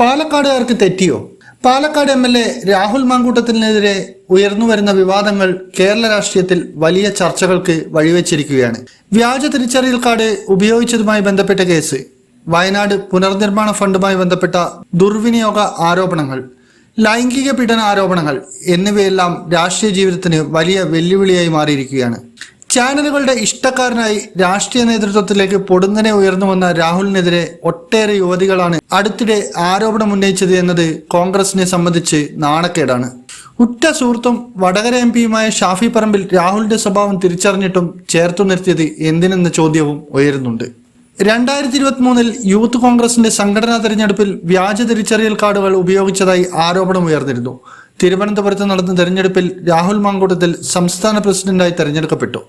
പാലക്കാടുകാർക്ക് തെറ്റിയോ? Palakkad M L A Rahul മാങ്കൂട്ടത്തിനെതിരെ ഉയർന്നു വരുന്ന വിവാദങ്ങൾ കേരള രാഷ്ട്രീയത്തിൽ വലിയ ചർച്ചകൾക്ക് വഴിവെച്ചിരിക്കുകയാണ്. വ്യാജ തിരിച്ചറിയൽ കാർഡ് ഉപയോഗിച്ചതുമായി ബന്ധപ്പെട്ട കേസ് വയനാട് പുനർനിർമ്മാണ ഫണ്ടുമായി ബന്ധപ്പെട്ട ദുർവിനിയോഗ ആരോപണങ്ങൾ ലൈംഗിക പീഡന ആരോപണങ്ങൾ എന്നിവയെല്ലാം രാഷ്ട്രീയ ജീവിതത്തിന് വലിയ വെല്ലുവിളിയായി മാറിയിരിക്കുകയാണ്. ചാനലുകളുടെ ഇഷ്ടക്കാരനായി രാഷ്ട്രീയ നേതൃത്വത്തിലേക്ക് പൊടുന്നനെ ഉയർന്നു വന്ന രാഹുലിനെതിരെ ഒട്ടേറെ യുവതികളാണ് അടുത്തിടെ ആരോപണം ഉന്നയിച്ചത് എന്നത് കോൺഗ്രസിനെ സംബന്ധിച്ച് നാണക്കേടാണ്. ഉറ്റ സുഹൃത്തും വടകര എം പിയുമായ ഷാഫി പറമ്പിൽ രാഹുലിന്റെ സ്വഭാവം തിരിച്ചറിഞ്ഞിട്ടും ചേർത്തു നിർത്തിയത് എന്തിനെന്ന ചോദ്യവും ഉയരുന്നുണ്ട്. രണ്ടായിരത്തി ഇരുപത്തി മൂന്നിൽ യൂത്ത് കോൺഗ്രസിന്റെ സംഘടനാ തെരഞ്ഞെടുപ്പിൽ വ്യാജ തിരിച്ചറിയൽ കാർഡുകൾ ഉപയോഗിച്ചതായി ആരോപണം ഉയർന്നിരുന്നു. തിരുവനന്തപുരത്ത് നടന്ന തെരഞ്ഞെടുപ്പിൽ രാഹുൽ മാങ്കൂട്ടത്തിൽ സംസ്ഥാന പ്രസിഡന്റായി തെരഞ്ഞെടുക്കപ്പെട്ടു.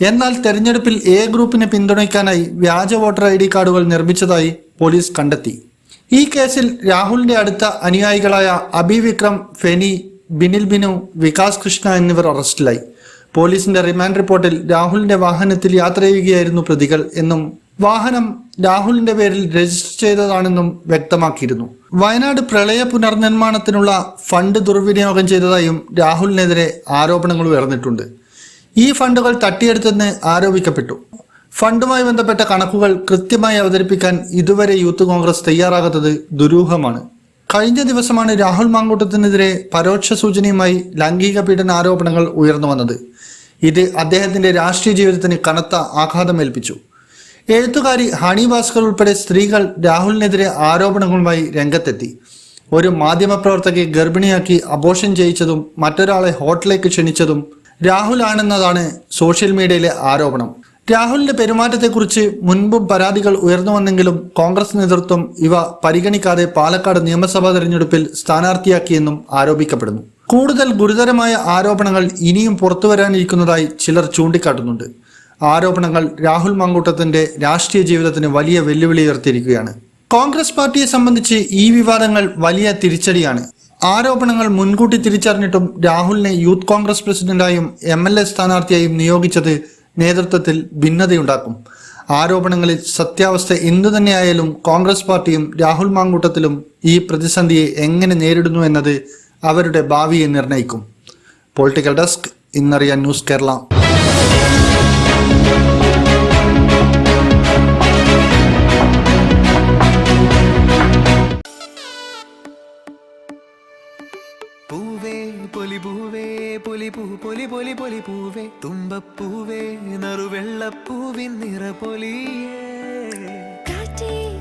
എന്നാൽ തെരഞ്ഞെടുപ്പിൽ എ ഗ്രൂപ്പിനെ പിന്തുണയ്ക്കാനായി വ്യാജ വോട്ടർ ഐ ഡി കാർഡുകൾ നിർമ്മിച്ചതായി പോലീസ് കണ്ടെത്തി. ഈ കേസിൽ രാഹുലിന്റെ അടുത്ത അനുയായികളായ അബി വിക്രം ഫെനി ബിനിൽ ബിനു വികാസ് കൃഷ്ണ എന്നിവർ അറസ്റ്റിലായി. പോലീസിന്റെ റിമാൻഡ് റിപ്പോർട്ടിൽ രാഹുലിന്റെ വാഹനത്തിൽ യാത്ര ചെയ്യുകയായിരുന്നു പ്രതികൾ എന്നും വാഹനം രാഹുലിന്റെ പേരിൽ രജിസ്റ്റർ ചെയ്തതാണെന്നും വ്യക്തമാക്കിയിരുന്നു. വയനാട് പ്രളയ പുനർനിർമ്മാണത്തിനുള്ള ഫണ്ട് ദുർവിനിയോഗം ചെയ്തതായും രാഹുലിനെതിരെ ആരോപണങ്ങൾ ഉയർന്നിട്ടുണ്ട്. ഈ ഫണ്ടുകൾ തട്ടിയെടുത്തെന്ന് ആരോപിക്കപ്പെട്ടു. ഫണ്ടുമായി ബന്ധപ്പെട്ട കണക്കുകൾ കൃത്യമായി അവതരിപ്പിക്കാൻ ഇതുവരെ യൂത്ത് കോൺഗ്രസ് തയ്യാറാകാത്തത് ദുരൂഹമാണ്. കഴിഞ്ഞ ദിവസമാണ് രാഹുൽ മാങ്കൂട്ടത്തിനെതിരെ പരോക്ഷ സൂചനയുമായി ലൈംഗിക പീഡന ആരോപണങ്ങൾ ഉയർന്നു വന്നത്. ഇത് അദ്ദേഹത്തിന്റെ രാഷ്ട്രീയ ജീവിതത്തിന് കനത്ത ആഘാതമേൽപ്പിച്ചു എഴുത്തുകാരി ഹണി ഭാസ്കർ ഉൾപ്പെടെ സ്ത്രീകൾ രാഹുലിനെതിരെ ആരോപണങ്ങളുമായി രംഗത്തെത്തി. ഒരു മാധ്യമപ്രവർത്തകയെ ഗർഭിണിയാക്കി അബോഷൻ ചെയ്യിച്ചതും മറ്റൊരാളെ ഹോട്ടലിലേക്ക് ക്ഷണിച്ചതും രാഹുൽ ആണെന്നതാണ് സോഷ്യൽ മീഡിയയിലെ ആരോപണം. രാഹുലിന്റെ പെരുമാറ്റത്തെക്കുറിച്ച് മുൻപും പരാതികൾ ഉയർന്നു വന്നെങ്കിലും കോൺഗ്രസ് നേതൃത്വം ഇവ പരിഗണിക്കാതെ പാലക്കാട് നിയമസഭാ തെരഞ്ഞെടുപ്പിൽ സ്ഥാനാർത്ഥിയാക്കിയെന്നും ആരോപിക്കപ്പെടുന്നു. കൂടുതൽ ഗുരുതരമായ ആരോപണങ്ങൾ ഇനിയും പുറത്തുവരാനിരിക്കുന്നതായി ചിലർ ചൂണ്ടിക്കാട്ടുന്നുണ്ട്. ആരോപണങ്ങൾ രാഹുൽ മങ്കൂട്ടത്തിന്റെ രാഷ്ട്രീയ ജീവിതത്തിന് വലിയ വെല്ലുവിളി ഉയർത്തിയിരിക്കുകയാണ്. കോൺഗ്രസ് പാർട്ടിയെ സംബന്ധിച്ച് ഈ വിവാദങ്ങൾ വലിയ തിരിച്ചടിയാണ്. ആരോപണങ്ങൾ മുൻകൂട്ടി തിരിച്ചറിഞ്ഞിട്ടും രാഹുലിനെ യൂത്ത് കോൺഗ്രസ് പ്രസിഡന്റായും എം എൽ എ സ്ഥാനാർത്ഥിയായും നിയോഗിച്ചത് നേതൃത്വത്തിൽ ഭിന്നതയുണ്ടാക്കും. ആരോപണങ്ങളിൽ സത്യാവസ്ഥ എന്തു തന്നെയായാലും കോൺഗ്രസ് പാർട്ടിയും രാഹുൽ മാങ്കൂട്ടത്തിലും ഈ പ്രതിസന്ധിയെ എങ്ങനെ നേരിടുന്നു എന്നത് അവരുടെ ഭാവിയെ നിർണയിക്കും പൊളിറ്റിക്കൽ ഡെസ്ക് ഇന്നറിയാൻ ന്യൂസ് കേരള. പൊലിപൂവേ പൊലിപൂ പൊലി പൊലി പൊലിപൂവേ. തുമ്പപ്പൂവേ നറുവെള്ളപ്പൂവിൻ നിറപൊലിയേ. കാറ്റേ.